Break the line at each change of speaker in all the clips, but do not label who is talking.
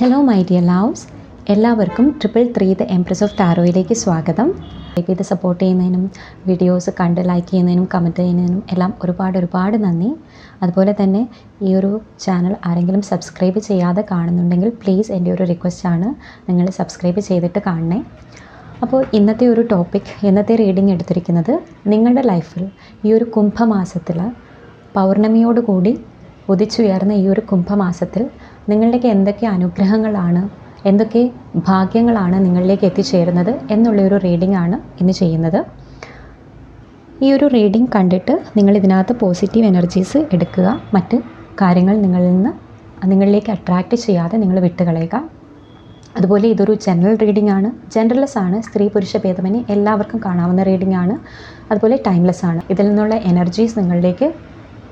Hello my dear loves എല്ലാവർക്കും triple three the empress of ടാരോയിലേക്ക് സ്വാഗതം. Like ഇത് support ചെയ്യുന്നതിനും വീഡിയോസ് കണ്ട് ലൈക്ക് ചെയ്യുന്നതിനും കമന്റ് ചെയ്യുന്നതിനും എല്ലാം ഒരുപാട് ഒരുപാട് നന്ദി. അതുപോലെ തന്നെ ഈ ഒരു ചാനൽ ആരെങ്കിലും സബ്സ്ക്രൈബ് ചെയ്യാതെ കാണുന്നുണ്ടെങ്കിൽ പ്ലീസ് എന്റെ ഒരു റിക്വസ്റ്റാണ് നിങ്ങൾ സബ്സ്ക്രൈബ് ചെയ്തിട്ട് കാണണേ. അപ്പോൾ ഇന്നത്തെ ഒരു ടോപ്പിക് ഇന്നത്തെ റീഡിംഗ് എടുത്തിരിക്കുന്നത് നിങ്ങളുടെ ലൈഫിൽ ഈ ഒരു കുംഭമാസത്തിൽ പൗർണമിയോടുകൂടി ഉദിച്ചുയർന്ന ഈ ഒരു കുംഭമാസത്തിൽ നിങ്ങളിലേക്ക് എന്തൊക്കെ അനുഗ്രഹങ്ങളാണ് എന്തൊക്കെ ഭാഗ്യങ്ങളാണ് നിങ്ങളിലേക്ക് എത്തിച്ചേരുന്നത് എന്നുള്ളൊരു റീഡിംഗ് ആണ് ഇന്ന് ചെയ്യുന്നത്. ഈ ഒരു റീഡിംഗ് കണ്ടിട്ട് നിങ്ങൾ ഇതിനകത്ത് പോസിറ്റീവ് എനർജീസ് എടുക്കുക. മറ്റ് കാര്യങ്ങൾ നിങ്ങളിൽ നിന്ന് നിങ്ങളിലേക്ക് അട്രാക്റ്റ് ചെയ്യാതെ നിങ്ങൾ വിട്ടുകളയുക. അതുപോലെ ഇതൊരു ജനറൽ റീഡിംഗ് ആണ്. ജനറൽസ് ആണ് സ്ത്രീ പുരുഷ ഭേദമന്യേ എല്ലാവർക്കും കാണാവുന്ന റീഡിംഗ് ആണ്. അതുപോലെ ടൈംലെസ് ആണ്. ഇതിൽ നിന്നുള്ള എനർജീസ് നിങ്ങളിലേക്ക്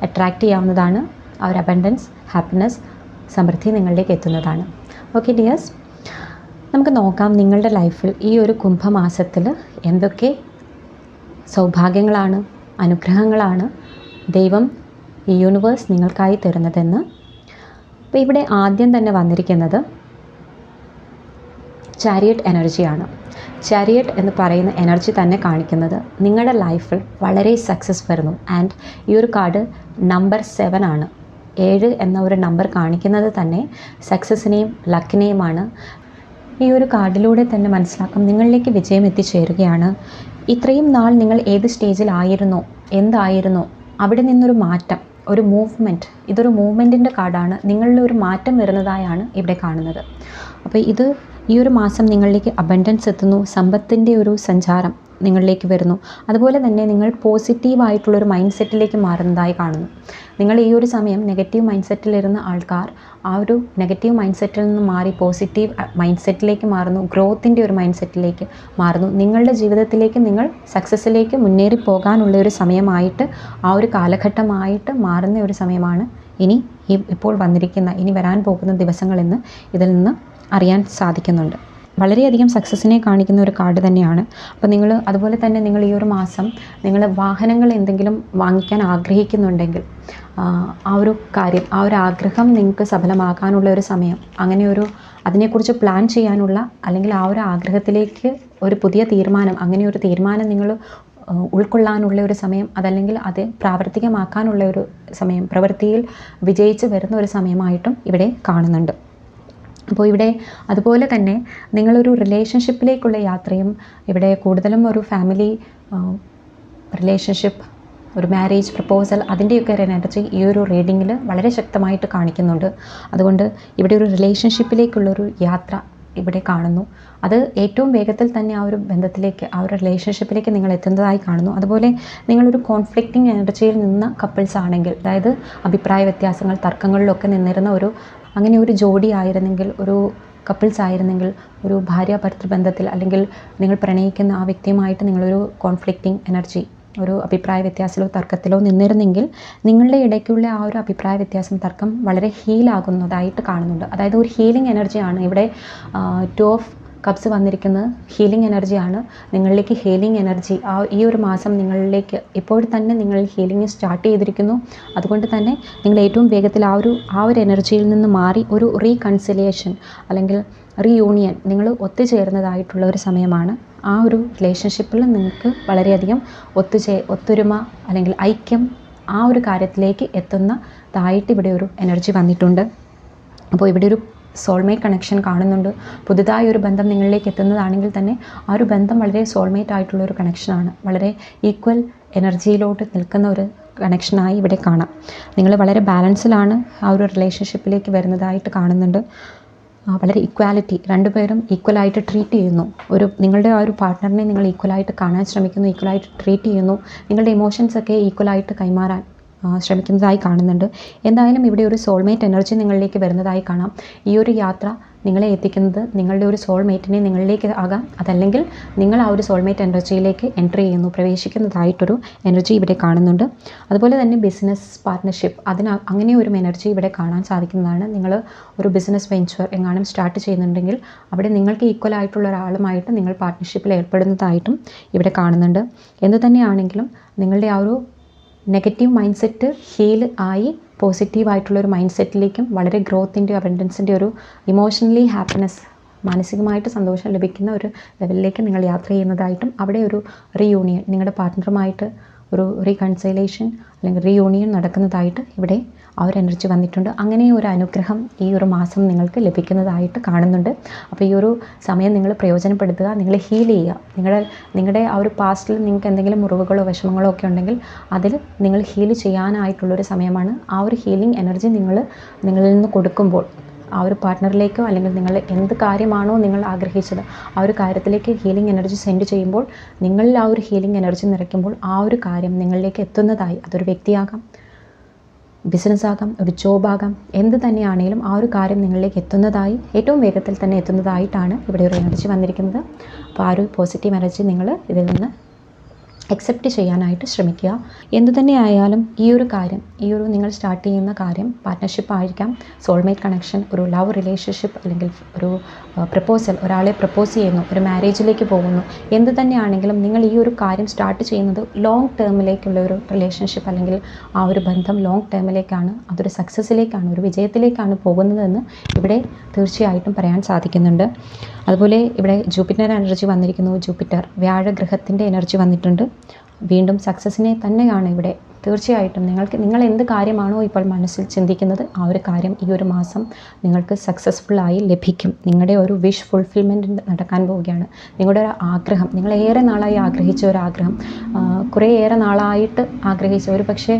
അട്രാക്റ്റ് ചെയ്യാവുന്നതാണ്. ഒരു അബൻഡൻസ് ഹാപ്പിനെസ് സമൃദ്ധി നിങ്ങളിലേക്ക് എത്തുന്നതാണ്. ഓക്കെ ഡിയേഴ്സ് നമുക്ക് നോക്കാം നിങ്ങളുടെ ലൈഫിൽ ഈ ഒരു കുംഭമാസത്തിൽ എന്തൊക്കെ സൗഭാഗ്യങ്ങളാണ് അനുഗ്രഹങ്ങളാണ് ദൈവം ഈ യൂണിവേഴ്സ് നിങ്ങൾക്കായി തരുന്നതെന്ന്. അപ്പോൾ ഇവിടെ ആദ്യം തന്നെ വന്നിരിക്കുന്നത് ചാരിയറ്റ് എനർജിയാണ് ചാരിയറ്റ് എന്ന് പറയുന്ന എനർജി തന്നെ കാണിക്കുന്നത് നിങ്ങളുടെ ലൈഫിൽ വളരെ സക്സസ് വരുന്നു ആൻഡ് ഈ ഒരു കാർഡ് നമ്പർ സെവൻ ആണ്. ഏഴ് എന്ന ഒരു നമ്പർ കാണിക്കുന്നത് തന്നെ സക്സസ്സിനെയും ലക്കിനെയുമാണ് ഈ ഒരു കാർഡിലൂടെ തന്നെ മനസ്സിലാക്കാം. നിങ്ങളിലേക്ക് വിജയം എത്തിച്ചേരുകയാണ്. ഇത്രയും നാൾ നിങ്ങൾ ഏത് സ്റ്റേജിലായിരുന്നോ എന്തായിരുന്നോ? അവിടെ നിന്നൊരു മാറ്റം ഒരു മൂവ്മെന്റ് ഇതൊരു മൂവ്മെന്റിന്റെ കാർഡാണ് നിങ്ങളിൽ ഒരു മാറ്റം വരുന്നതായാണ് ഇവിടെ കാണുന്നത്. അപ്പോൾ ഇത് ഈ ഒരു മാസം നിങ്ങളിലേക്ക് അബൻഡൻസ് എത്തുന്നു സമ്പത്തിന്റെ ഒരു സഞ്ചാരം നിങ്ങളിലേക്ക് വരുന്നു. അതുപോലെ തന്നെ നിങ്ങൾ പോസിറ്റീവായിട്ടുള്ളൊരു മൈൻഡ് സെറ്റിലേക്ക് മാറുന്നതായി കാണുന്നു. നിങ്ങൾ ഈ ഒരു സമയം നെഗറ്റീവ് മൈൻഡ് സെറ്റിലിരുന്ന ആൾക്കാർ ആ ഒരു നെഗറ്റീവ് മൈൻഡ് സെറ്റിൽ നിന്ന് മാറി പോസിറ്റീവ് മൈൻഡ് സെറ്റിലേക്ക് മാറുന്നു ഗ്രോത്തിന്റെ ഒരു മൈൻഡ് സെറ്റിലേക്ക് മാറുന്നു. നിങ്ങളുടെ ജീവിതത്തിലേക്ക് നിങ്ങൾ സക്സസ്സിലേക്ക് മുന്നേറി പോകാനുള്ള ഒരു സമയമായിട്ട് ആ ഒരു കാലഘട്ടമായിട്ട് മാറുന്ന ഒരു സമയമാണ് ഇനി ഈ ഇപ്പോൾ വന്നിരിക്കുന്ന ഇനി വരാൻ പോകുന്ന ദിവസങ്ങളെന്ന് ഇതിൽ നിന്ന് അറിയാൻ സാധിക്കുന്നുണ്ട്. വളരെയധികം സക്സസ്സിനെ കാണിക്കുന്ന ഒരു കാർഡ് തന്നെയാണ്. അപ്പോൾ നിങ്ങൾ അതുപോലെ തന്നെ നിങ്ങൾ ഈ ഒരു മാസം നിങ്ങൾ വാഹനങ്ങൾ എന്തെങ്കിലും വാങ്ങിക്കാൻ ആഗ്രഹിക്കുന്നുണ്ടെങ്കിൽ ആ ഒരു കാര്യം ആ ഒരു ആഗ്രഹം നിങ്ങൾക്ക് സഫലമാക്കാനുള്ള ഒരു സമയം അങ്ങനെ ഒരു അതിനെക്കുറിച്ച് പ്ലാൻ ചെയ്യാനുള്ള അല്ലെങ്കിൽ ആ ഒരു ആഗ്രഹത്തിലേക്ക് ഒരു പുതിയ തീരുമാനം അങ്ങനെ ഒരു തീരുമാനം നിങ്ങൾ ഉൾക്കൊള്ളാനുള്ള ഒരു സമയം അതല്ലെങ്കിൽ അത് പ്രാവർത്തികമാക്കാനുള്ള ഒരു സമയം പ്രവൃത്തിയിൽ വിജയിച്ച് വരുന്ന ഒരു സമയമായിട്ടും ഇവിടെ കാണുന്നുണ്ട്. അപ്പോൾ ഇവിടെ അതുപോലെ തന്നെ നിങ്ങളൊരു റിലേഷൻഷിപ്പിലേക്കുള്ള യാത്രയും ഇവിടെ കൂടുതലും ഒരു ഫാമിലി റിലേഷൻഷിപ്പ് ഒരു മാരേജ് പ്രപ്പോസൽ അതിന്റെയൊക്കെ ഒരു എനർജി ഈ ഒരു റീഡിങ്ങിൽ വളരെ ശക്തമായിട്ട് കാണിക്കുന്നുണ്ട്. അതുകൊണ്ട് ഇവിടെ ഒരു റിലേഷൻഷിപ്പിലേക്കുള്ളൊരു യാത്ര ഇവിടെ കാണുന്നു. അത് ഏറ്റവും വേഗത്തിൽ തന്നെ ആ ഒരു ബന്ധത്തിലേക്ക് ആ ഒരു റിലേഷൻഷിപ്പിലേക്ക് നിങ്ങൾ എത്തുന്നതായി കാണുന്നു. അതുപോലെ നിങ്ങളൊരു കോൺഫ്ലിക്റ്റിംഗ് എനർജിയിൽ നിന്ന കപ്പിൾസ് ആണെങ്കിൽ അതായത് അഭിപ്രായ വ്യത്യാസങ്ങൾ തർക്കങ്ങളിലൊക്കെ നിന്നിരുന്ന ഒരു അങ്ങനെ ഒരു ജോഡി ആയിരുന്നെങ്കിൽ ഒരു കപ്പിൾസ് ആയിരുന്നെങ്കിൽ ഒരു ഭാര്യ ഭർത്തൃബന്ധത്തിൽ അല്ലെങ്കിൽ നിങ്ങൾ പ്രണയിക്കുന്ന ആ വ്യക്തിയുമായിട്ട് നിങ്ങളൊരു കോൺഫ്ലിക്റ്റിംഗ് എനർജി ഒരു അഭിപ്രായ വ്യത്യാസത്തിലോ തർക്കത്തിലോ നിന്നിരുന്നെങ്കിൽ നിങ്ങളുടെ ഇടയ്ക്കുള്ള ആ ഒരു അഭിപ്രായ വ്യത്യാസം തർക്കം വളരെ ഹീലാകുന്നതായിട്ട് കാണുന്നുണ്ട്. അതായത് ഒരു ഹീലിംഗ് എനർജിയാണ് ഇവിടെ ടു ഓഫ് കപ്സ് വന്നിരിക്കുന്നത് ഹീലിംഗ് എനർജിയാണ് നിങ്ങളിലേക്ക് ഹീലിംഗ് എനർജി ആ ഈ ഒരു മാസം നിങ്ങളിലേക്ക് ഇപ്പോൾ തന്നെ നിങ്ങൾ ഹീലിംഗ് സ്റ്റാർട്ട് ചെയ്തിരിക്കുന്നു. അതുകൊണ്ട് തന്നെ നിങ്ങൾ ഏറ്റവും വേഗത്തിൽ ആ ഒരു ആ ഒരു എനർജിയിൽ നിന്ന് മാറി ഒരു റീകൺസിലിയേഷൻ അല്ലെങ്കിൽ റീയൂണിയൻ നിങ്ങൾ ഒത്തുചേർന്നതായിട്ടുള്ള ഒരു സമയമാണ്. ആ ഒരു റിലേഷൻഷിപ്പിൽ നിങ്ങൾക്ക് വളരെയധികം ഒത്തുചേ ഒത്തൊരുമ അല്ലെങ്കിൽ ഐക്യം ആ ഒരു കാര്യത്തിലേക്ക് എത്തുന്നതായിട്ട് ഇവിടെ ഒരു എനർജി വന്നിട്ടുണ്ട്. അപ്പോൾ ഇവിടെ ഒരു സോൾമേറ്റ് കണക്ഷൻ കാണുന്നുണ്ട്. പുതുതായി ഒരു ബന്ധം നിങ്ങളിലേക്ക് എത്തുന്നതാണെങ്കിൽ തന്നെ ആ ഒരു ബന്ധം വളരെ സോൾമേറ്റ് ആയിട്ടുള്ള ഒരു കണക്ഷനാണ് വളരെ ഈക്വൽ എനർജിയിലോട്ട് നിൽക്കുന്ന ഒരു കണക്ഷനായി ഇവിടെ കാണാം. നിങ്ങൾ വളരെ ബാലൻസിലാണ് ആ ഒരു റിലേഷൻഷിപ്പിലേക്ക് വരുന്നതായിട്ട് കാണുന്നുണ്ട്. വളരെ ഇക്വാലിറ്റി രണ്ടുപേരും ഈക്വലായിട്ട് ട്രീറ്റ് ചെയ്യുന്നു. ഒരു നിങ്ങളുടെ ആ ഒരു പാർട്ട്ണറിനെ നിങ്ങൾ ഈക്വലായിട്ട് കാണാൻ ശ്രമിക്കുന്നു ഈക്വലായിട്ട് ട്രീറ്റ് ചെയ്യുന്നു. നിങ്ങളുടെ ഇമോഷൻസൊക്കെ ഈക്വലായിട്ട് കൈമാറാൻ ശ്രമിക്കുന്നതായി കാണുന്നുണ്ട്. എന്തായാലും ഇവിടെ ഒരു സോൾമേറ്റ് എനർജി നിങ്ങളിലേക്ക് വരുന്നതായി കാണാം. ഈ ഒരു യാത്ര നിങ്ങളെ എത്തിക്കുന്നത് നിങ്ങളുടെ ഒരു സോൾമേറ്റിനെ നിങ്ങളിലേക്ക് ആകാം. അതല്ലെങ്കിൽ നിങ്ങൾ ആ ഒരു സോൾമേറ്റ് എനർജിയിലേക്ക് എൻട്രി ചെയ്യുന്നു പ്രവേശിക്കുന്നതായിട്ടൊരു എനർജി ഇവിടെ കാണുന്നുണ്ട്. അതുപോലെ തന്നെ ബിസിനസ് പാർട്ട്ണർഷിപ്പ് അതിന് അങ്ങനെ ഒരു എനർജി ഇവിടെ കാണാൻ സാധിക്കുന്നതാണ്. നിങ്ങൾ ഒരു ബിസിനസ് വെഞ്ചർ എങ്ങാനും സ്റ്റാർട്ട് ചെയ്യുന്നുണ്ടെങ്കിൽ അവിടെ നിങ്ങൾക്ക് ഈക്വൽ ആയിട്ടുള്ള ഒരാളുമായിട്ട് നിങ്ങൾ പാർട്ട്ണർഷിപ്പിൽ ഏർപ്പെടുന്നതായിട്ടും ഇവിടെ കാണുന്നുണ്ട്. എന്തു തന്നെയാണെങ്കിലും നിങ്ങളുടെ ആ ഒരു നെഗറ്റീവ് മൈൻഡ് സെറ്റ് ഹീൽ ആയി പോസിറ്റീവായിട്ടുള്ളൊരു മൈൻഡ് സെറ്റിലേക്കും വളരെ ഗ്രോത്തിന്റെ അബൻഡൻസിന്റെ ഒരു ഇമോഷണലി ഹാപ്പിനെസ് മാനസികമായിട്ട് സന്തോഷം ലഭിക്കുന്ന ഒരു ലെവലിലേക്ക് നിങ്ങൾ യാത്ര ചെയ്യുന്നതായിട്ടും അവിടെ ഒരു റീയൂണിയൻ നിങ്ങളുടെ പാർട്ട്ണറുമായിട്ട് ഒരു റീകൺസൈലേഷൻ അല്ലെങ്കിൽ റീയൂണിയൻ നടക്കുന്നതായിട്ട് ഇവിടെ ആ ഒരു എനർജി വന്നിട്ടുണ്ട്. അങ്ങനെ ഒരു അനുഗ്രഹം ഈ ഒരു മാസം നിങ്ങൾക്ക് ലഭിക്കുന്നതായിട്ട് കാണുന്നുണ്ട്. അപ്പോൾ ഈ ഒരു സമയം നിങ്ങൾ പ്രയോജനപ്പെടുത്തുക നിങ്ങൾ ഹീൽ ചെയ്യുക. നിങ്ങളുടെ നിങ്ങളുടെ ആ ഒരു പാസ്റ്റിൽ നിങ്ങൾക്ക് എന്തെങ്കിലും മുറിവുകളോ വിഷമങ്ങളോ ഒക്കെ ഉണ്ടെങ്കിൽ അതിൽ നിങ്ങൾ ഹീൽ ചെയ്യാനായിട്ടുള്ളൊരു സമയമാണ് ആ ഒരു ഹീലിംഗ് എനർജി നിങ്ങൾ നിങ്ങളിൽ നിന്ന് കൊടുക്കുമ്പോൾ. ആ ഒരു പാർട്ട്ണറിലേക്കോ അല്ലെങ്കിൽ നിങ്ങൾ എന്ത് കാര്യമാണോ നിങ്ങൾ ആഗ്രഹിച്ചത് ആ ഒരു കാര്യത്തിലേക്ക് ഹീലിംഗ് എനർജി സെൻഡ് ചെയ്യുമ്പോൾ നിങ്ങളിൽ ആ ഒരു ഹീലിംഗ് എനർജി നിറയ്ക്കുമ്പോൾ ആ ഒരു കാര്യം നിങ്ങളിലേക്ക് എത്തുന്നതായി അതൊരു വ്യക്തിയാകാം ബിസിനസ് ആകാം ഒരു ജോബാകാം എന്ത് തന്നെയാണെങ്കിലും ആ ഒരു കാര്യം നിങ്ങളിലേക്ക് എത്തുന്നതായി ഏറ്റവും വേഗത്തിൽ തന്നെ എത്തുന്നതായിട്ടാണ് ഇവിടെ ഒരു എനർജി വന്നിരിക്കുന്നത്. അപ്പോൾ ആ ഒരു പോസിറ്റീവ് എനർജി നിങ്ങൾ ഇതിൽ നിന്ന് അക്സെപ്റ്റ് ചെയ്യാനായിട്ട് ശ്രമിക്കുക. എന്തു തന്നെ ആയാലും ഈ ഒരു കാര്യം ഈ ഒരു നിങ്ങൾ സ്റ്റാർട്ട് ചെയ്യുന്ന കാര്യം പാർട്ട്ണർഷിപ്പ് ആയിരിക്കാം. സോൾമേറ്റ് കണക്ഷൻ ഒരു ലവ് റിലേഷൻഷിപ്പ് അല്ലെങ്കിൽ ഒരു പ്രപ്പോസൽ ഒരാളെ പ്രപ്പോസ് ചെയ്യുന്നു ഒരു മാരേജിലേക്ക് പോകുന്നു. എന്ത് തന്നെയാണെങ്കിലും നിങ്ങൾ ഈ ഒരു കാര്യം സ്റ്റാർട്ട് ചെയ്യുന്നത് ലോങ് ടേമിലേക്കുള്ള ഒരു റിലേഷൻഷിപ്പ് അല്ലെങ്കിൽ ആ ഒരു ബന്ധം ലോങ് ടേമിലേക്കാണ് അതൊരു സക്സസ്സിലേക്കാണ് ഒരു വിജയത്തിലേക്കാണ് പോകുന്നതെന്ന് ഇവിടെ തീർച്ചയായിട്ടും പറയാൻ സാധിക്കുന്നുണ്ട്. അതുപോലെ ഇവിടെ ജൂപ്പിറ്റർ എനർജി വന്നിരിക്കുന്നു. ജൂപ്പിറ്റർ വ്യാഴഗ്രഹത്തിന്റെ എനർജി വന്നിട്ടുണ്ട്. വീണ്ടും സക്സസ്സിനെ തന്നെയാണ് ഇവിടെ. തീർച്ചയായിട്ടും നിങ്ങൾക്ക് നിങ്ങൾ എന്ത് കാര്യമാണോ ഇപ്പോൾ മനസ്സിൽ ചിന്തിക്കുന്നത് ആ ഒരു കാര്യം ഈ ഒരു മാസം നിങ്ങൾക്ക് സക്സസ്ഫുള്ളായി ലഭിക്കും. നിങ്ങളുടെ ഒരു വിഷ് ഫുൾഫിൽമെന്റ് നടക്കാൻ പോവുകയാണ്. നിങ്ങളുടെ ഒരു ആഗ്രഹം നിങ്ങൾ ഏറെ നാളായി ആഗ്രഹിച്ച ഒരു ആഗ്രഹം കുറേ ഏറെ നാളായിട്ട് ആഗ്രഹിച്ച ഒരു പക്ഷേ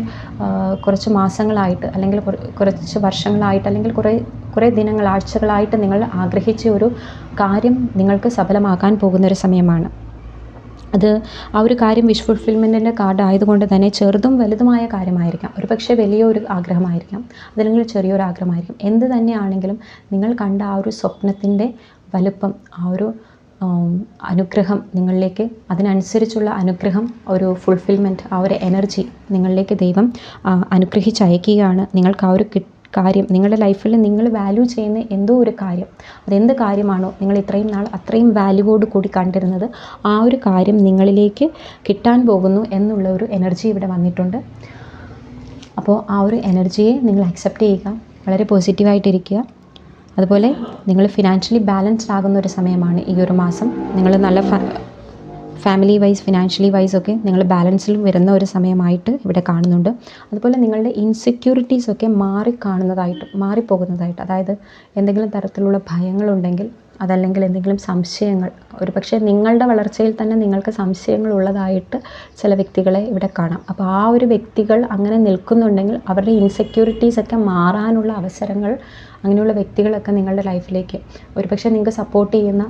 കുറച്ച് മാസങ്ങളായിട്ട് അല്ലെങ്കിൽ കുറച്ച് വർഷങ്ങളായിട്ട് അല്ലെങ്കിൽ കുറേ കുറേ ദിനങ്ങൾ ആഴ്ചകളായിട്ട് നിങ്ങൾ ആഗ്രഹിച്ച ഒരു കാര്യം നിങ്ങൾക്ക് സഫലമാക്കാൻ പോകുന്ന ഒരു സമയമാണ്. അത് ആ ഒരു കാര്യം വിഷ് ഫുൾഫിൽമെന്റിന്റെ കാർഡ് ആയതുകൊണ്ട് തന്നെ ചെറുതും വലുതുമായ കാര്യമായിരിക്കാം. ഒരു പക്ഷേ വലിയൊരു ആഗ്രഹമായിരിക്കാം. അതല്ലെങ്കിൽ ചെറിയൊരു ആഗ്രഹമായിരിക്കും. എന്ത് തന്നെയാണെങ്കിലും നിങ്ങൾ കണ്ട ആ ഒരു സ്വപ്നത്തിന്റെ വലുപ്പം ആ ഒരു അനുഗ്രഹം നിങ്ങളിലേക്ക് അതിനനുസരിച്ചുള്ള അനുഗ്രഹം ഒരു ഫുൾഫിൽമെന്റ് ആ ഒരു എനർജി നിങ്ങളിലേക്ക് ദൈവം അനുഗ്രഹിച്ചയക്കുകയാണ്. നിങ്ങൾക്ക് ആ ഒരു കി കാര്യം. നിങ്ങളുടെ ലൈഫിൽ നിങ്ങൾ വാല്യൂ ചെയ്യുന്ന എന്തോ ഒരു കാര്യം. അതെന്ത് കാര്യമാണോ നിങ്ങൾ ഇത്രയും നാൾ അത്രയും വാല്യൂവോട് കൂടി കണ്ടിരുന്നത് ആ ഒരു കാര്യം നിങ്ങളിലേക്ക് കിട്ടാൻ പോകുന്നു എന്നുള്ള ഒരു എനർജി ഇവിടെ വന്നിട്ടുണ്ട്. അപ്പോൾ ആ ഒരു എനർജിയെ നിങ്ങൾ അക്സെപ്റ്റ് ചെയ്യുക. വളരെ പോസിറ്റീവായിട്ടിരിക്കുക അതുപോലെ നിങ്ങൾ ഫിനാൻഷ്യലി ബാലൻസ്ഡ് ആകുന്ന ഒരു സമയമാണ് ഈ ഒരു മാസം. നിങ്ങൾ നല്ല ഫാമിലി വൈസ് ഫിനാൻഷ്യലി വൈസ് ഒക്കെ നിങ്ങൾ ബാലൻസിൽ വരുന്ന ഒരു സമയമായിട്ട് ഇവിടെ കാണുന്നുണ്ട്. അതുപോലെ നിങ്ങളുടെ ഇൻസെക്യൂരിറ്റീസ് ഒക്കെ മാറി കാണുന്നതായിട്ട് മാറിപ്പോകുന്നതായിട്ട് അതായത് എന്തെങ്കിലും തരത്തിലുള്ള ഭയങ്ങളുണ്ടെങ്കിൽ അതല്ലെങ്കിൽ എന്തെങ്കിലും സംശയങ്ങൾ. ഒരു പക്ഷേ നിങ്ങളുടെ വളർച്ചയിൽ തന്നെ നിങ്ങൾക്ക് സംശയങ്ങൾ ഉള്ളതായിട്ട് ചില വ്യക്തികളെ ഇവിടെ കാണാം. അപ്പോൾ ആ ഒരു വ്യക്തികൾ അങ്ങനെ നിൽക്കുന്നുണ്ടെങ്കിൽ അവരുടെ ഇൻസെക്യൂരിറ്റീസ് ഒക്കെ മാറാനുള്ള അവസരങ്ങൾ അങ്ങനെയുള്ള വ്യക്തികളൊക്കെ നിങ്ങളുടെ ലൈഫിലേക്ക് ഒരു പക്ഷേ നിങ്ങൾക്ക് സപ്പോർട്ട് ചെയ്യുന്ന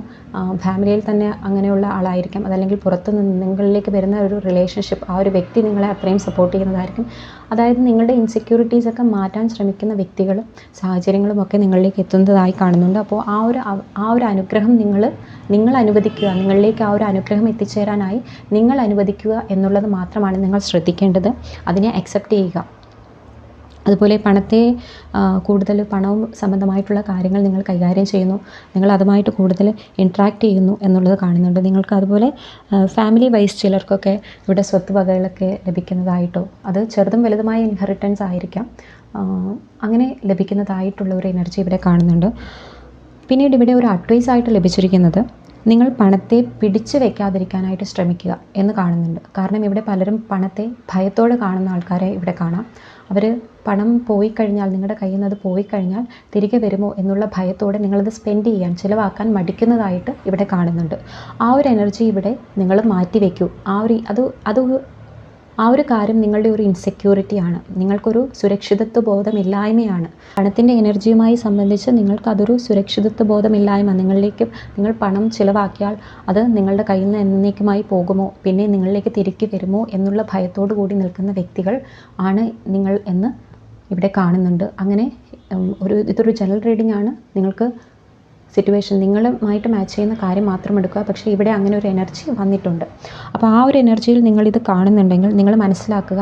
ഫാമിലിയിൽ തന്നെ അങ്ങനെയുള്ള ആളായിരിക്കാം. അതല്ലെങ്കിൽ പുറത്തുനിന്ന് നിങ്ങളിലേക്ക് വരുന്ന ഒരു റിലേഷൻഷിപ്പ് ആ ഒരു വ്യക്തി നിങ്ങളെ അത്രയും സപ്പോർട്ട് ചെയ്യുന്നതായിരിക്കും. അതായത് നിങ്ങളുടെ ഇൻസെക്യൂരിറ്റീസൊക്കെ മാറ്റാൻ ശ്രമിക്കുന്ന വ്യക്തികളും സാഹചര്യങ്ങളും ഒക്കെ നിങ്ങളിലേക്ക് എത്തുന്നതായി കാണുന്നുണ്ട്. അപ്പോൾ ആ ഒരു ആ ഒരു അനുഗ്രഹം നിങ്ങൾ നിങ്ങൾ അനുവദിക്കുക നിങ്ങളിലേക്ക് ആ ഒരു അനുഗ്രഹം എത്തിച്ചേരാനായി നിങ്ങൾ അനുവദിക്കുക എന്നുള്ളത് മാത്രമാണ് നിങ്ങൾ ശ്രദ്ധിക്കേണ്ടത്. അതിനെ അക്സെപ്റ്റ് ചെയ്യുക. അതുപോലെ പണത്തെ കൂടുതൽ പണവും സംബന്ധമായിട്ടുള്ള കാര്യങ്ങൾ നിങ്ങൾ കൈകാര്യം ചെയ്യുന്നു. നിങ്ങൾ അതുമായിട്ട് കൂടുതൽ ഇൻട്രാക്ട് ചെയ്യുന്നു എന്നുള്ളത് കാണുന്നുണ്ട്. നിങ്ങൾക്ക് അതുപോലെ ഫാമിലി വൈസ് ചിലർക്കൊക്കെ ഇവിടെ സ്വത്ത് വകകളൊക്കെ ലഭിക്കുന്നതായിട്ടോ അത് ചെറുതും വലുതുമായ ഇൻഹെറിറ്റൻസ് ആയിരിക്കാം. അങ്ങനെ ലഭിക്കുന്നതായിട്ടുള്ള ഒരു എനർജി ഇവിടെ കാണുന്നുണ്ട്. പിന്നീട് ഇവിടെ ഒരു അഡ്വൈസ് ആയിട്ട് ലഭിച്ചിരിക്കുന്നത് നിങ്ങൾ പണത്തെ പിടിച്ചു വെക്കാതിരിക്കാനായിട്ട് ശ്രമിക്കുക എന്ന് കാണുന്നുണ്ട്. കാരണം ഇവിടെ പലരും പണത്തെ ഭയത്തോടെ കാണുന്ന ആൾക്കാരെ ഇവിടെ കാണാം. അവർ പണം പോയി കഴിഞ്ഞാൽ നിങ്ങളുടെ കയ്യിൽ നിന്ന് അത് പോയി കഴിഞ്ഞാൽ തിരികെ വരുമോ എന്നുള്ള ഭയത്തോടെ നിങ്ങളത് സ്പെൻഡ് ചെയ്യാൻ ചിലവാക്കാൻ മടിക്കുന്നതായിട്ട് ഇവിടെ കാണുന്നുണ്ട്. ആ ഒരു എനർജി ഇവിടെ നിങ്ങൾ മാറ്റി വയ്ക്കൂ ആ ഒരു അത് അത് ആ ഒരു കാര്യം നിങ്ങളുടെ ഒരു ഇൻസെക്യൂരിറ്റിയാണ് നിങ്ങൾക്കൊരു സുരക്ഷിതത്വ ബോധമില്ലായ്മയാണ്. പണത്തിന്റെ എനർജിയുമായി സംബന്ധിച്ച് നിങ്ങൾക്ക് അതൊരു സുരക്ഷിതത്വ ബോധമില്ലായ്മ. നിങ്ങളിലേക്ക് നിങ്ങൾ പണം ചിലവാക്കിയാൽ അത് നിങ്ങളുടെ കയ്യിൽ നിന്ന് എന്നേക്കുമായി പോകുമോ? പിന്നെ നിങ്ങളിലേക്ക് തിരികെ വരുമോ? എന്നുള്ള ഭയത്തോടു കൂടി നിൽക്കുന്ന വ്യക്തികൾ ആണ് നിങ്ങൾ എന്ന് ഇവിടെ കാണുന്നുണ്ട്. അങ്ങനെ ഒരു ഇതൊരു ജനറൽ റീഡിംഗ് ആണ്. നിങ്ങൾക്ക് സിറ്റുവേഷൻ നിങ്ങളുമായിട്ട് മാച്ച് ചെയ്യുന്ന കാര്യം മാത്രം എടുക്കുക. പക്ഷേ ഇവിടെ അങ്ങനെ ഒരു എനർജി വന്നിട്ടുണ്ട്. അപ്പോൾ ആ ഒരു എനർജിയിൽ നിങ്ങളിത് കാണുന്നുണ്ടെങ്കിൽ നിങ്ങൾ മനസ്സിലാക്കുക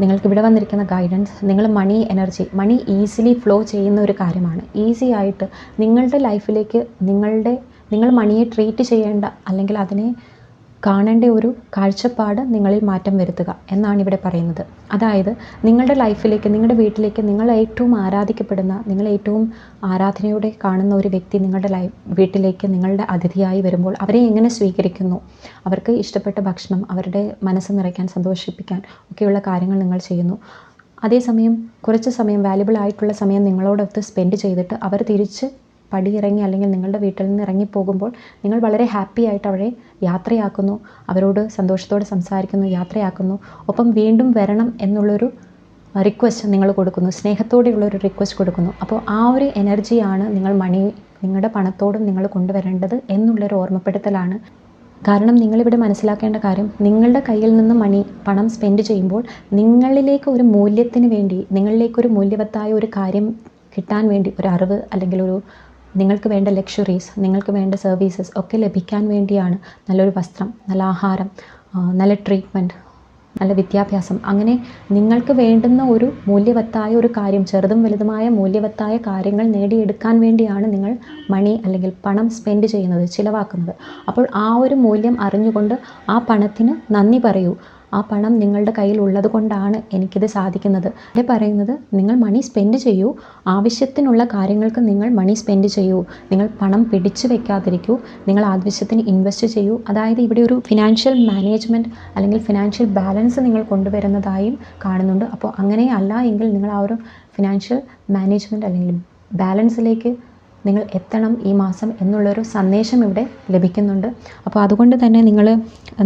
നിങ്ങൾക്ക് ഇവിടെ വന്നിരിക്കുന്ന ഗൈഡൻസ് നിങ്ങൾ money energy money easily flow ചെയ്യുന്ന ഒരു കാര്യമാണ്. ഈസി ആയിട്ട് നിങ്ങളുടെ ലൈഫിലേക്ക് നിങ്ങളുടെ നിങ്ങൾ മണിയെ ട്രീറ്റ് ചെയ്യേണ്ട അല്ലെങ്കിൽ അതിനെ കാണേണ്ട ഒരു കാഴ്ചപ്പാട് നിങ്ങളിൽ മാറ്റം വരുത്തുക എന്നാണ് ഇവിടെ പറയുന്നത്. അതായത് നിങ്ങളുടെ ലൈഫിലേക്ക് നിങ്ങളുടെ വീട്ടിലേക്ക് നിങ്ങൾ ഏറ്റവും ആരാധിക്കപ്പെടുന്ന നിങ്ങൾ ഏറ്റവും ആരാധനയോടെ കാണുന്ന ഒരു വ്യക്തി നിങ്ങളുടെ ലൈഫ് വീട്ടിലേക്ക് നിങ്ങളുടെ അതിഥിയായി വരുമ്പോൾ അവരെ എങ്ങനെ സ്വീകരിക്കുന്നു? അവർക്ക് ഇഷ്ടപ്പെട്ട ഭക്ഷണം അവരുടെ മനസ്സ് നിറയ്ക്കാൻ സന്തോഷിപ്പിക്കാൻ ഒക്കെയുള്ള കാര്യങ്ങൾ നിങ്ങൾ ചെയ്യുന്നു. അതേസമയം കുറച്ച് സമയം വാല്യുബിൾ ആയിട്ടുള്ള സമയം നിങ്ങളോടൊത്ത് സ്പെൻഡ് ചെയ്തിട്ട് അവർ തിരിച്ച് പടിയിറങ്ങി അല്ലെങ്കിൽ നിങ്ങളുടെ വീട്ടിൽ നിന്ന് ഇറങ്ങി പോകുമ്പോൾ നിങ്ങൾ വളരെ ഹാപ്പി ആയിട്ട് അവരെ യാത്രയാക്കുന്നു. അവരോട് സന്തോഷത്തോടെ സംസാരിക്കുന്നു യാത്രയാക്കുന്നു. ഒപ്പം വീണ്ടും വരണം എന്നുള്ളൊരു റിക്വസ്റ്റ് നിങ്ങൾ കൊടുക്കുന്നു. സ്നേഹത്തോടെയുള്ള ഒരു റിക്വസ്റ്റ് കൊടുക്കുന്നു. അപ്പോൾ ആ ഒരു എനർജിയാണ് നിങ്ങൾ മണി നിങ്ങളുടെ പണത്തോടും നിങ്ങൾ കൊണ്ടുവരേണ്ടത് എന്നുള്ളൊരു ഓർമ്മപ്പെടുത്തലാണ്. കാരണം നിങ്ങളിവിടെ മനസ്സിലാക്കേണ്ട കാര്യം നിങ്ങളുടെ കയ്യിൽ നിന്ന് മണി പണം സ്പെൻഡ് ചെയ്യുമ്പോൾ നിങ്ങളിലേക്ക് ഒരു മൂല്യത്തിന് വേണ്ടി നിങ്ങളിലേക്ക് ഒരു മൂല്യവത്തായ ഒരു കാര്യം കിട്ടാൻ വേണ്ടി ഒരു അറിവ് അല്ലെങ്കിൽ ഒരു നിങ്ങൾക്ക് വേണ്ട ലക്ഷറീസ് നിങ്ങൾക്ക് വേണ്ട സർവീസസ് ഒക്കെ ലഭിക്കാൻ വേണ്ടിയാണ് നല്ലൊരു വസ്ത്രം നല്ല ആഹാരം നല്ല ട്രീറ്റ്മെന്റ് നല്ല വിദ്യാഭ്യാസം. അങ്ങനെ നിങ്ങൾക്ക് വേണ്ടുന്ന ഒരു മൂല്യവത്തായ ഒരു കാര്യം ചെറുതും വലുതുമായ മൂല്യവത്തായ കാര്യങ്ങൾ നേടിയെടുക്കാൻ വേണ്ടിയാണ് നിങ്ങൾ മണി അല്ലെങ്കിൽ പണം സ്പെൻഡ് ചെയ്യുന്നത് ചിലവാക്കുന്നത്. അപ്പോൾ ആ ഒരു മൂല്യം അറിഞ്ഞുകൊണ്ട് ആ പണത്തിന് നന്ദി പറയൂ. ആ പണം നിങ്ങളുടെ കയ്യിൽ ഉള്ളത് കൊണ്ടാണ് എനിക്കിത് സാധിക്കുന്നത്. ഇവിടെ പറയുന്നത് നിങ്ങൾ മണി സ്പെൻഡ് ചെയ്യൂ. ആവശ്യത്തിനുള്ള കാര്യങ്ങൾക്ക് നിങ്ങൾ മണി സ്പെൻഡ് ചെയ്യൂ. നിങ്ങൾ പണം പിടിച്ചു വെക്കാതിരിക്കൂ. നിങ്ങൾ ആവശ്യത്തിന് ഇൻവെസ്റ്റ് ചെയ്യൂ. അതായത് ഇവിടെ ഒരു ഫിനാൻഷ്യൽ മാനേജ്മെന്റ് അല്ലെങ്കിൽ ഫിനാൻഷ്യൽ ബാലൻസ് നിങ്ങൾ കൊണ്ടുവരുന്നതായും കാണുന്നുണ്ട്. അപ്പോൾ അങ്ങനെ അല്ല എങ്കിൽ നിങ്ങൾ ആ ഒരു ഫിനാൻഷ്യൽ മാനേജ്മെന്റ് അല്ലെങ്കിൽ ബാലൻസിലേക്ക് നിങ്ങൾ എത്തണം ഈ മാസം എന്നുള്ളൊരു സന്ദേശം ഇവിടെ ലഭിക്കുന്നുണ്ട്. അപ്പോൾ അതുകൊണ്ട് തന്നെ നിങ്ങൾ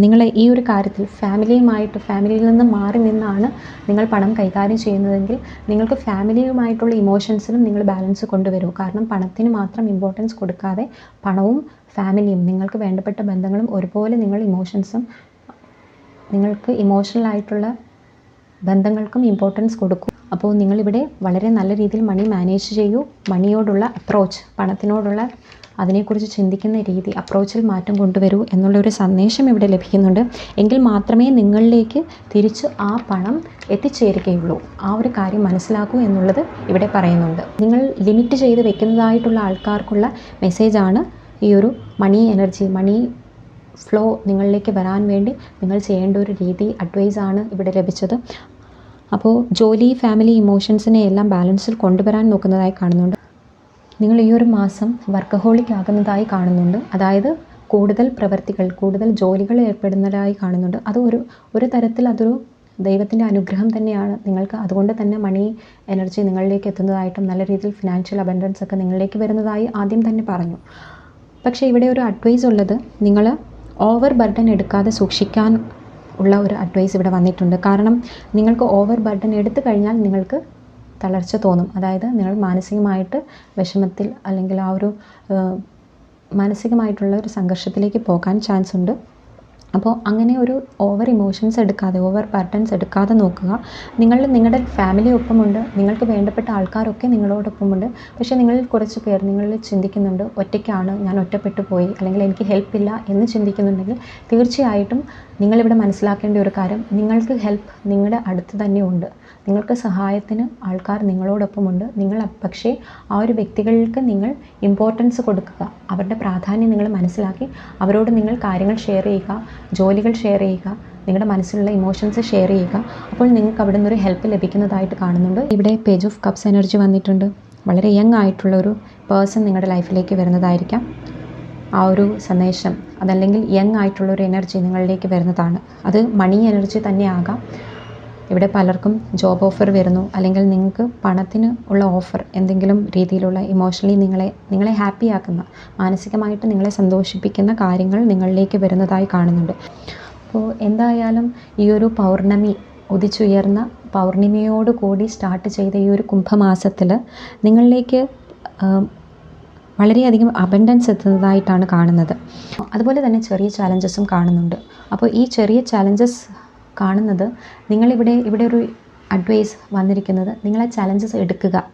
നിങ്ങൾ ഈ ഒരു കാര്യത്തിൽ ഫാമിലിയുമായിട്ട് ഫാമിലിയിൽ നിന്ന് മാറി നിന്നാണ് നിങ്ങൾ പണം കൈകാര്യം ചെയ്യുന്നതെങ്കിൽ നിങ്ങൾക്ക് ഫാമിലിയുമായിട്ടുള്ള ഇമോഷൻസിനും നിങ്ങൾ ബാലൻസ് കൊണ്ടുവരൂ. കാരണം പണത്തിന് മാത്രം ഇമ്പോർട്ടൻസ് കൊടുക്കാതെ പണവും ഫാമിലിയും നിങ്ങൾക്ക് വേണ്ടപ്പെട്ട ബന്ധങ്ങളും ഒരുപോലെ നിങ്ങൾ ഇമോഷൻസും നിങ്ങൾക്ക് ഇമോഷണൽ ആയിട്ടുള്ള ബന്ധങ്ങൾക്കും ഇമ്പോർട്ടൻസ് കൊടുക്കും. അപ്പോൾ നിങ്ങളിവിടെ വളരെ നല്ല രീതിയിൽ മണി മാനേജ് ചെയ്യൂ. മണിയോടുള്ള അപ്രോച്ച് പണത്തിനോടുള്ള അതിനെക്കുറിച്ച് ചിന്തിക്കുന്ന രീതി അപ്രോച്ചിൽ മാറ്റം കൊണ്ടുവരൂ എന്നുള്ളൊരു സന്ദേശം ഇവിടെ ലഭിക്കുന്നുണ്ട്. എങ്കിൽ മാത്രമേ നിങ്ങളിലേക്ക് തിരിച്ച് ആ പണം എത്തിച്ചേരുകയുള്ളൂ. ആ ഒരു കാര്യം മനസ്സിലാക്കൂ എന്നുള്ളത് ഇവിടെ പറയുന്നുണ്ട്. നിങ്ങൾ ലിമിറ്റ് ചെയ്ത് വെക്കുന്നതായിട്ടുള്ള ആൾക്കാർക്കുള്ള മെസ്സേജാണ് ഈ ഒരു മണി എനർജി മണി ഫ്ലോ നിങ്ങളിലേക്ക് വരാൻ വേണ്ടി നിങ്ങൾ ചെയ്യേണ്ട ഒരു രീതി അഡ്വൈസാണ് ഇവിടെ ലഭിച്ചത്. അപ്പോൾ ജോലി ഫാമിലി ഇമോഷൻസിനെ എല്ലാം ബാലൻസിൽ കൊണ്ടുവരാൻ നോക്കുന്നതായി കാണുന്നുണ്ട്. നിങ്ങൾ ഈ ഒരു മാസം വർക്കഹോളിക് ആകുന്നതായി കാണുന്നുണ്ട്. അതായത് കൂടുതൽ പ്രവർത്തികൾ കൂടുതൽ ജോലികൾ ഏർപ്പെടുന്നതായി കാണുന്നുണ്ട്. അത് ഒരു ഒരു തരത്തിൽ അതൊരു ദൈവത്തിന്റെ അനുഗ്രഹം തന്നെയാണ്. നിങ്ങൾക്ക് അതുകൊണ്ട് തന്നെ മണി എനർജി നിങ്ങളിലേക്ക് എത്തുന്നതായിട്ടും നല്ല രീതിയിൽ ഫിനാൻഷ്യൽ അബൻഡൻസ് ഒക്കെ നിങ്ങളിലേക്ക് വരുന്നതായി ആദ്യം തന്നെ പറഞ്ഞു. പക്ഷേ ഇവിടെ ഒരു അഡ്വൈസ് ഉള്ളത് നിങ്ങൾ ഓവർ ബർഡൻ എടുക്കാതെ സൂക്ഷിക്കാൻ ഉള്ള ഒരു അഡ്വൈസ് ഇവിടെ വന്നിട്ടുണ്ട്. കാരണം നിങ്ങൾക്ക് ഓവർ ബർഡൻ എടുത്തു കഴിഞ്ഞാൽ നിങ്ങൾക്ക് തളർച്ച തോന്നും. അതായത് നിങ്ങൾ മാനസികമായിട്ട് വിഷമത്തിൽ അല്ലെങ്കിൽ ആ ഒരു മാനസികമായിട്ടുള്ള ഒരു സംഘർഷത്തിലേക്ക് പോകാൻ ചാൻസ് ഉണ്ട്. അപ്പോൾ അങ്ങനെ ഒരു ഓവർ ഇമോഷൻസ് എടുക്കാതെ ഓവർ പാറ്റേൺസ് എടുക്കാതെ നോക്കുക. നിങ്ങൾ നിങ്ങളുടെ ഫാമിലി ഒപ്പമുണ്ട്. നിങ്ങൾക്ക് വേണ്ടപ്പെട്ട ആൾക്കാരൊക്കെ നിങ്ങളോടൊപ്പമുണ്ട്. പക്ഷേ നിങ്ങളിൽ കുറച്ച് പേർ നിങ്ങൾ ചിന്തിക്കുന്നുണ്ട് ഒറ്റയ്ക്കാണ് ഞാൻ ഒറ്റപ്പെട്ടു പോയി അല്ലെങ്കിൽ എനിക്ക് ഹെൽപ്പില്ല എന്ന് ചിന്തിക്കുന്നുണ്ടെങ്കിൽ തീർച്ചയായിട്ടും നിങ്ങളിവിടെ മനസ്സിലാക്കേണ്ട ഒരു കാര്യം നിങ്ങൾക്ക് ഹെൽപ്പ് നിങ്ങളുടെ അടുത്ത് തന്നെ ഉണ്ട്. നിങ്ങൾക്ക് സഹായത്തിന് ആൾക്കാർ നിങ്ങളോടൊപ്പമുണ്ട്. നിങ്ങൾ പക്ഷേ ആ ഒരു വ്യക്തികൾക്ക് നിങ്ങൾ ഇമ്പോർട്ടൻസ് കൊടുക്കുക. അവരുടെ പ്രാധാന്യം നിങ്ങൾ മനസ്സിലാക്കി. അവരോട് നിങ്ങൾ കാര്യങ്ങൾ ഷെയർ ചെയ്യുക. ജോലികൾ ഷെയർ ചെയ്യുക. നിങ്ങളുടെ മനസ്സിലുള്ള ഇമോഷൻസ് ഷെയർ ചെയ്യുക. അപ്പോൾ നിങ്ങൾക്ക് അവിടെ നിന്നൊരു ഹെൽപ്പ് ലഭിക്കുന്നതായിട്ട് കാണുന്നുണ്ട്. ഇവിടെ പേജ് ഓഫ് കപ്സ് എനർജി വന്നിട്ടുണ്ട്. വളരെ യങ് ആയിട്ടുള്ള ഒരു പേഴ്സൺ നിങ്ങളുടെ ലൈഫിലേക്ക് വരുന്നതായിരിക്കാം. ആ ഒരു സന്ദേശം അതല്ലെങ്കിൽ യങ് ആയിട്ടുള്ള ഒരു എനർജി നിങ്ങളിലേക്ക് വരുന്നതാണ്. അത് മണി എനർജി തന്നെ ആകാം ഇവിടെ പലർക്കും ജോബ് ഓഫർ വരുന്നു അല്ലെങ്കിൽ നിങ്ങൾക്ക് പണത്തിന് ഉള്ള ഓഫർ എന്തെങ്കിലും രീതിയിലുള്ള ഇമോഷണലി നിങ്ങളെ നിങ്ങളെ ഹാപ്പി ആക്കുന്ന മാനസികമായിട്ട് നിങ്ങളെ സന്തോഷിപ്പിക്കുന്ന കാര്യങ്ങൾ നിങ്ങളിലേക്ക് വരുന്നതായി കാണുന്നുണ്ട്. അപ്പോൾ എന്തായാലും ഈ ഒരു പൗർണമി ഉദിച്ചുയർന്ന പൗർണിമയോട് കൂടി സ്റ്റാർട്ട് ചെയ്ത ഈ ഒരു കുംഭമാസത്തിൽ നിങ്ങളിലേക്ക് വളരെയധികം അബൻഡൻസ് എത്തുന്നതായിട്ടാണ് കാണുന്നത്. അതുപോലെ തന്നെ ചെറിയ ചാലഞ്ചസും കാണുന്നുണ്ട്. അപ്പോൾ ഈ ചെറിയ ചാലഞ്ചസ് കാണുന്നത് നിങ്ങളിവിടെ ഇവിടെ ഒരു അഡ്വൈസ് വന്നിരിക്കുന്നത് നിങ്ങളെ ചാലഞ്ചസ് എടുക്കുക.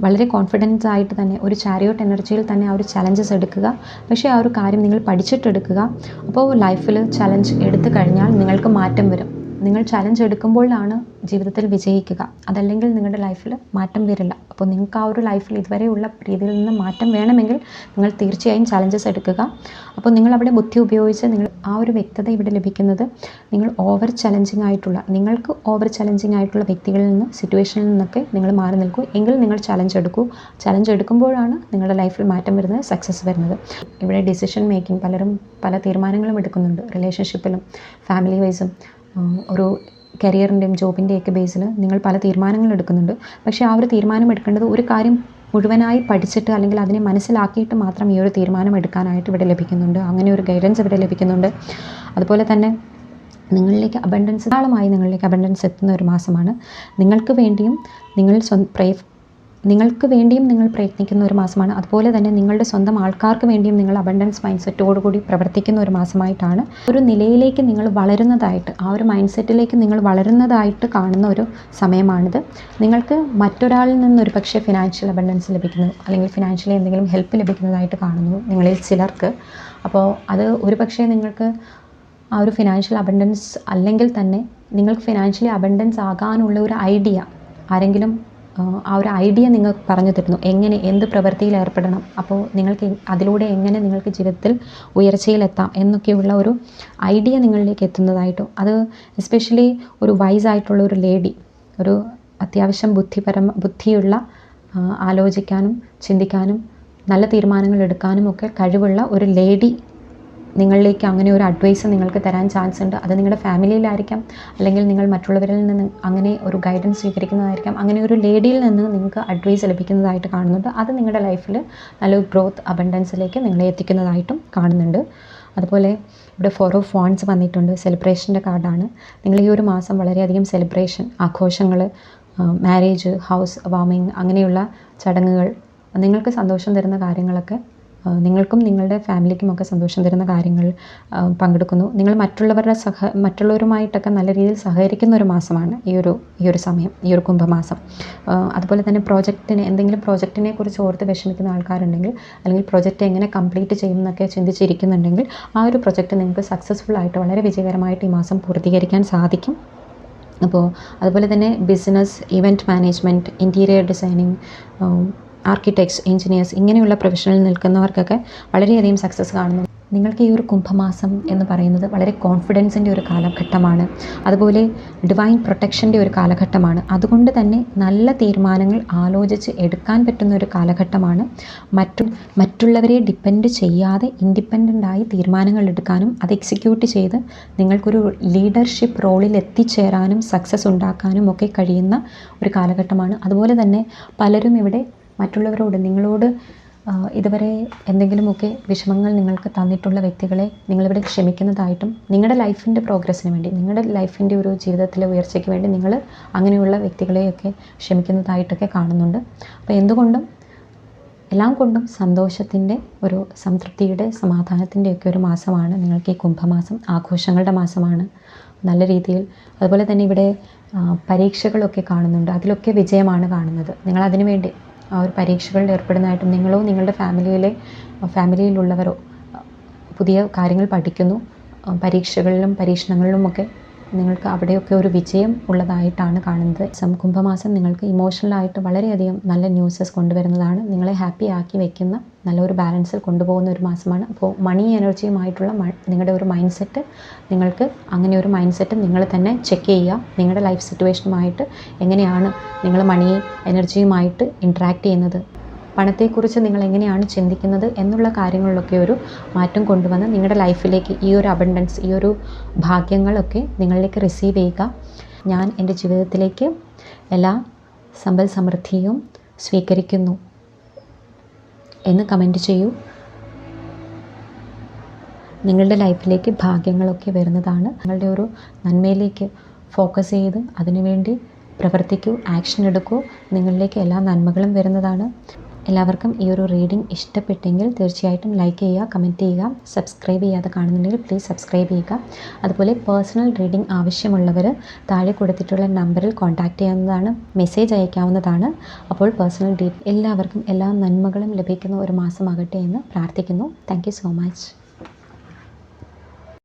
വളരെ കോൺഫിഡൻസ് ആയിട്ട് തന്നെ ഒരു ചാരിയോട്ട് എനർജിയിൽ തന്നെ ആ ഒരു ചലഞ്ചസ് എടുക്കുക. പക്ഷേ ആ ഒരു കാര്യം നിങ്ങൾ പഠിച്ചിട്ടെടുക്കുക. അപ്പോൾ ലൈഫിൽ ചലഞ്ച് എടുത്തു കഴിഞ്ഞാൽ നിങ്ങൾക്ക് മാറ്റം വരും. നിങ്ങൾ ചലഞ്ച് എടുക്കുമ്പോഴാണ് ജീവിതത്തിൽ വിജയിക്കുക. അതല്ലെങ്കിൽ നിങ്ങളുടെ ലൈഫിൽ മാറ്റം വരില്ല. അപ്പോൾ നിങ്ങൾക്ക് ആ ഒരു ലൈഫിൽ ഇതുവരെയുള്ള രീതിയിൽ നിന്ന് മാറ്റം വേണമെങ്കിൽ നിങ്ങൾ തീർച്ചയായും ചലഞ്ചസ് എടുക്കുക. അപ്പോൾ നിങ്ങൾ അവിടെ ബുദ്ധി ഉപയോഗിച്ച് നിങ്ങൾ ആ ഒരു വ്യക്തത ഇവിടെ ലഭിക്കുന്നത് നിങ്ങൾ ഓവർ ചലഞ്ചിങ് ആയിട്ടുള്ള നിങ്ങൾക്ക് ഓവർ ചലഞ്ചിങ് ആയിട്ടുള്ള വ്യക്തികളിൽ നിന്ന് സിറ്റുവേഷനിൽ നിന്നൊക്കെ നിങ്ങൾ മാറി നിൽക്കൂ. എങ്കിൽ നിങ്ങൾ ചലഞ്ച് എടുക്കൂ. ചലഞ്ച് എടുക്കുമ്പോഴാണ് നിങ്ങളുടെ ലൈഫിൽ മാറ്റം വരുന്നത് സക്സസ് വരുന്നത്. ഇവിടെ ഡിസിഷൻ മേക്കിംഗ് പലരും പല തീരുമാനങ്ങളും എടുക്കുന്നുണ്ട്. റിലേഷൻഷിപ്പിലും ഫാമിലി വൈസും ഒരു കരിയറിന്റെയും ജോബിന്റെയൊക്കെ ബേസിൽ നിങ്ങൾ പല തീരുമാനങ്ങൾ എടുക്കുന്നുണ്ട്. പക്ഷേ ആ ഒരു തീരുമാനം എടുക്കേണ്ടത് ഒരു കാര്യം മുഴുവനായി പഠിച്ചിട്ട് അല്ലെങ്കിൽ അതിനെ മനസ്സിലാക്കിയിട്ട് മാത്രം ഈ ഒരു തീരുമാനം എടുക്കാനായിട്ട് ഇവിടെ ലഭിക്കുന്നുണ്ട്. അങ്ങനെ ഒരു ഗൈഡൻസ് ഇവിടെ ലഭിക്കുന്നുണ്ട്. അതുപോലെ തന്നെ നിങ്ങളിലേക്ക് അബണ്ടൻസ് ധാരാളമായി നിങ്ങളിലേക്ക് അബണ്ടൻസ് എത്തുന്ന ഒരു മാസമാണ്. നിങ്ങൾക്ക് വേണ്ടിയും നിങ്ങൾ സ്വ പ്രയ നിങ്ങൾക്ക് വേണ്ടിയും നിങ്ങൾ പ്രയത്നിക്കുന്ന ഒരു മാസമാണ്. അതുപോലെ തന്നെ നിങ്ങളുടെ സ്വന്തം ആൾക്കാർക്ക് വേണ്ടിയും നിങ്ങൾ അബണ്ടൻസ് മൈൻഡ് സെറ്റോടുകൂടി പ്രവർത്തിക്കുന്ന ഒരു മാസമായിട്ടാണ്. ഒരു നിലയിലേക്ക് നിങ്ങൾ വളരുന്നതായിട്ട് ആ ഒരു മൈൻഡ് സെറ്റിലേക്ക് നിങ്ങൾ വളരുന്നതായിട്ട് കാണുന്ന ഒരു സമയമാണിത്. നിങ്ങൾക്ക് മറ്റൊരാളിൽ നിന്ന് ഒരു പക്ഷേ ഫിനാൻഷ്യൽ അബണ്ടൻസ് ലഭിക്കുന്നു അല്ലെങ്കിൽ ഫിനാൻഷ്യലി എന്തെങ്കിലും ഹെൽപ്പ് ലഭിക്കുന്നതായിട്ട് കാണുന്നു നിങ്ങളിൽ ചിലർക്ക്. അപ്പോൾ അത് ഒരു പക്ഷേ നിങ്ങൾക്ക് ആ ഒരു ഫിനാൻഷ്യൽ അബണ്ടൻസ് അല്ലെങ്കിൽ തന്നെ നിങ്ങൾക്ക് ഫിനാൻഷ്യലി അബണ്ടൻസ് ആകാനുള്ള ഒരു ഐഡിയ ആരെങ്കിലും ആ ഒരു ഐഡിയ നിങ്ങൾ പറഞ്ഞു തരുന്നു. എങ്ങനെ എന്ത് പ്രവൃത്തിയിൽ ഏർപ്പെടണം? അപ്പോൾ നിങ്ങൾക്ക് അതിലൂടെ എങ്ങനെ നിങ്ങൾക്ക് ജീവിതത്തിൽ ഉയർച്ചയിലെത്താം എന്നൊക്കെയുള്ള ഒരു ഐഡിയ നിങ്ങളിലേക്ക് എത്തുന്നതായിട്ടോ. അത് എസ്പെഷ്യലി ഒരു വൈസ് ആയിട്ടുള്ള ഒരു ലേഡി ഒരു അത്യാവശ്യം ബുദ്ധിപരമ ബുദ്ധിയുള്ള ആലോചിക്കാനും ചിന്തിക്കാനും നല്ല തീരുമാനങ്ങൾ എടുക്കാനും ഒക്കെ കഴിവുള്ള ഒരു ലേഡി നിങ്ങളിലേക്ക് അങ്ങനെ ഒരു അഡ്വൈസ് നിങ്ങൾക്ക് തരാൻ ചാൻസ് ഉണ്ട്. അത് നിങ്ങളുടെ ഫാമിലിയിലായിരിക്കാം അല്ലെങ്കിൽ നിങ്ങൾ മറ്റുള്ളവരിൽ നിന്ന് അങ്ങനെ ഒരു ഗൈഡൻസ് സ്വീകരിക്കുന്നതായിരിക്കാം. അങ്ങനെ ഒരു ലേഡിയിൽ നിന്ന് നിങ്ങൾക്ക് അഡ്വൈസ് ലഭിക്കുന്നതായിട്ട് കാണുന്നുണ്ട്. അത് നിങ്ങളുടെ ലൈഫിൽ നല്ലൊരു ഗ്രോത്ത് അബണ്ടൻസിലേക്ക് നിങ്ങളെ എത്തിക്കുന്നതായിട്ടും കാണുന്നുണ്ട്. അതുപോലെ ഇവിടെ ഫോർ ഓഫ് ഫോൺസ് വന്നിട്ടുണ്ട്. സെലിബ്രേഷന്റെ കാർഡാണ് നിങ്ങൾ ഈ ഒരു മാസം വളരെയധികം സെലിബ്രേഷൻ ആഘോഷങ്ങൾ മാരേജ് ഹൗസ് വാമിങ് അങ്ങനെയുള്ള ചടങ്ങുകൾ നിങ്ങൾക്ക് സന്തോഷം തരുന്ന കാര്യങ്ങളൊക്കെ നിങ്ങൾക്കും നിങ്ങളുടെ ഫാമിലിക്കും ഒക്കെ സന്തോഷം തരുന്ന കാര്യങ്ങൾ പങ്കെടുക്കുന്നു. നിങ്ങൾ മറ്റുള്ളവരുടെ സഹ മറ്റുള്ളവരുമായിട്ടൊക്കെ നല്ല രീതിയിൽ സഹകരിക്കുന്ന ഒരു മാസമാണ് ഈ ഒരു ഈ ഒരു സമയം ഈ ഒരു കുംഭമാസം. അതുപോലെ തന്നെ പ്രോജക്റ്റിനെ എന്തെങ്കിലും പ്രോജക്റ്റിനെ കുറിച്ച് ഓർത്ത് വിഷമിക്കുന്ന ആൾക്കാരുണ്ടെങ്കിൽ അല്ലെങ്കിൽ പ്രോജക്റ്റ് എങ്ങനെ കംപ്ലീറ്റ് ചെയ്യും എന്നൊക്കെ ചിന്തിച്ചിരിക്കുന്നുണ്ടെങ്കിൽ ആ ഒരു പ്രൊജക്റ്റ് നിങ്ങൾക്ക് സക്സസ്ഫുൾ ആയിട്ട് വളരെ വിജയകരമായിട്ട് ഈ മാസം പൂർത്തീകരിക്കാൻ സാധിക്കും. അപ്പോൾ അതുപോലെ തന്നെ business event management interior designing architects engineers ഇങ്ങനെയുള്ള പ്രൊഫഷനിൽ നിൽക്കുന്നവർക്കൊക്കെ വളരെയധികം സക്സസ് കാണുന്നു. നിങ്ങൾക്ക് ഈ ഒരു കുംഭമാസം എന്ന് പറയുന്നത് വളരെ കോൺഫിഡൻസിന്റെ ഒരു കാലഘട്ടമാണ്. അതുപോലെ ഡിവൈൻ പ്രൊട്ടക്ഷന്റെ ഒരു കാലഘട്ടമാണ്. അതുകൊണ്ട് തന്നെ നല്ല തീരുമാനങ്ങൾ ആലോചിച്ച് എടുക്കാൻ പറ്റുന്ന ഒരു കാലഘട്ടമാണ്. മറ്റു മറ്റുള്ളവരെ ഡിപ്പെൻഡ് ചെയ്യാതെ ഇൻഡിപെൻഡന്റായി തീരുമാനങ്ങൾ എടുക്കാനും അത് എക്സിക്യൂട്ട് ചെയ്ത് നിങ്ങൾക്കൊരു ലീഡർഷിപ്പ് റോളിൽ എത്തിച്ചേരാനും സക്സസ് ഉണ്ടാക്കാനും ഒക്കെ കഴിയുന്ന ഒരു കാലഘട്ടമാണ്. അതുപോലെ തന്നെ പലരും ഇവിടെ മറ്റുള്ളവരോട് നിങ്ങളോട് ഇതുവരെ എന്തെങ്കിലുമൊക്കെ വിഷമങ്ങൾ നിങ്ങൾക്ക് തന്നിട്ടുള്ള വ്യക്തികളെ നിങ്ങളിവിടെ ക്ഷമിക്കുന്നതായിട്ടും നിങ്ങളുടെ ലൈഫിന്റെ പ്രോഗ്രസ്സിന് വേണ്ടി നിങ്ങളുടെ ലൈഫിന്റെ ഒരു ജീവിതത്തിലെ ഉയർച്ചയ്ക്ക് വേണ്ടി നിങ്ങൾ അങ്ങനെയുള്ള വ്യക്തികളെയൊക്കെ ക്ഷമിക്കുന്നതായിട്ടൊക്കെ കാണുന്നുണ്ട്. അപ്പോൾ എന്തുകൊണ്ടും എല്ലാം കൊണ്ടും സന്തോഷത്തിന്റെ ഒരു സംതൃപ്തിയുടെ സമാധാനത്തിന്റെയൊക്കെ ഒരു മാസമാണ് നിങ്ങൾക്ക് ഈ കുംഭമാസം ആഘോഷങ്ങളുടെ മാസമാണ്. നല്ല രീതിയിൽ അതുപോലെ തന്നെ ഇവിടെ പരീക്ഷകളൊക്കെ കാണുന്നുണ്ട് അതിലൊക്കെ വിജയമാണ് കാണുന്നത്. നിങ്ങൾ അതിനു വേണ്ടി ആ ഒരു പരീക്ഷകളിൽ ഏർപ്പെടുന്നതായിട്ടും നിങ്ങളോ നിങ്ങളുടെ ഫാമിലിയിലെ ഫാമിലിയിലുള്ളവരോ പുതിയ കാര്യങ്ങൾ പഠിക്കുന്നു പരീക്ഷകളിലും പരീക്ഷണങ്ങളിലുമൊക്കെ നിങ്ങൾക്ക് അവിടെയൊക്കെ ഒരു വിജയം ഉള്ളതായിട്ടാണ് കാണുന്നത്. സം കുംഭമാസം നിങ്ങൾക്ക് ഇമോഷണലായിട്ട് വളരെയധികം നല്ല ന്യൂസസ് കൊണ്ടുവരുന്നതാണ്. നിങ്ങളെ ഹാപ്പി ആക്കി വെക്കുന്ന നല്ലൊരു ബാലൻസിൽ കൊണ്ടുപോകുന്ന ഒരു മാസമാണ്. അപ്പോൾ മണി എനർജിയുമായിട്ടുള്ള നിങ്ങളുടെ ഒരു മൈൻഡ് സെറ്റ് നിങ്ങൾക്ക് അങ്ങനെ ഒരു മൈൻഡ് സെറ്റ് നിങ്ങൾ തന്നെ ചെക്ക് ചെയ്യുക. നിങ്ങളുടെ ലൈഫ് സിറ്റുവേഷനുമായിട്ട് എങ്ങനെയാണ് നിങ്ങൾ മണി എനർജിയുമായിട്ട് ഇൻട്രാക്ട് ചെയ്യുന്നത്? പണത്തെക്കുറിച്ച് നിങ്ങൾ എങ്ങനെയാണ് ചിന്തിക്കുന്നത് എന്നുള്ള കാര്യങ്ങളിലൊക്കെ ഒരു മാറ്റം കൊണ്ടുവന്ന് നിങ്ങളുടെ ലൈഫിലേക്ക് ഈ ഒരു അബണ്ടൻസ് ഈ ഒരു ഭാഗ്യങ്ങളൊക്കെ നിങ്ങളിലേക്ക് റിസീവ് ചെയ്യുക. ഞാൻ എന്റെ ജീവിതത്തിലേക്ക് എല്ലാ സമ്പൽ സമൃദ്ധിയും സ്വീകരിക്കുന്നു എന്ന് കമന്റ് ചെയ്യൂ. നിങ്ങളുടെ ലൈഫിലേക്ക് ഭാഗ്യങ്ങളൊക്കെ വരുന്നതാണ്. നിങ്ങളുടെ ഒരു നന്മയിലേക്ക് ഫോക്കസ് ചെയ്ത് അതിനുവേണ്ടി പ്രവർത്തിക്കൂ ആക്ഷൻ എടുക്കൂ. നിങ്ങളിലേക്ക് എല്ലാ നന്മകളും വരുന്നതാണ്. എല്ലാവർക്കും ഈ ഒരു റീഡിംഗ് ഇഷ്ടപ്പെട്ടെങ്കിൽ തീർച്ചയായിട്ടും ലൈക്ക് ചെയ്യുക കമന്റ് ചെയ്യുക സബ്സ്ക്രൈബ് ചെയ്യാതെ കാണുന്നുണ്ടെങ്കിൽ പ്ലീസ് സബ്സ്ക്രൈബ് ചെയ്യുക. അതുപോലെ പേഴ്സണൽ റീഡിംഗ് ആവശ്യമുള്ളവർ താഴെ കൊടുത്തിട്ടുള്ള നമ്പറിൽ കോൺടാക്റ്റ് ചെയ്യാവുന്നതാണ് മെസ്സേജ് അയക്കാവുന്നതാണ്. അപ്പോൾ പേഴ്സണൽ ഡീ എല്ലാവർക്കും എല്ലാ നന്മകളും ലഭിക്കുന്ന ഒരു മാസമാകട്ടെ എന്ന് പ്രാർത്ഥിക്കുന്നു. Thank so much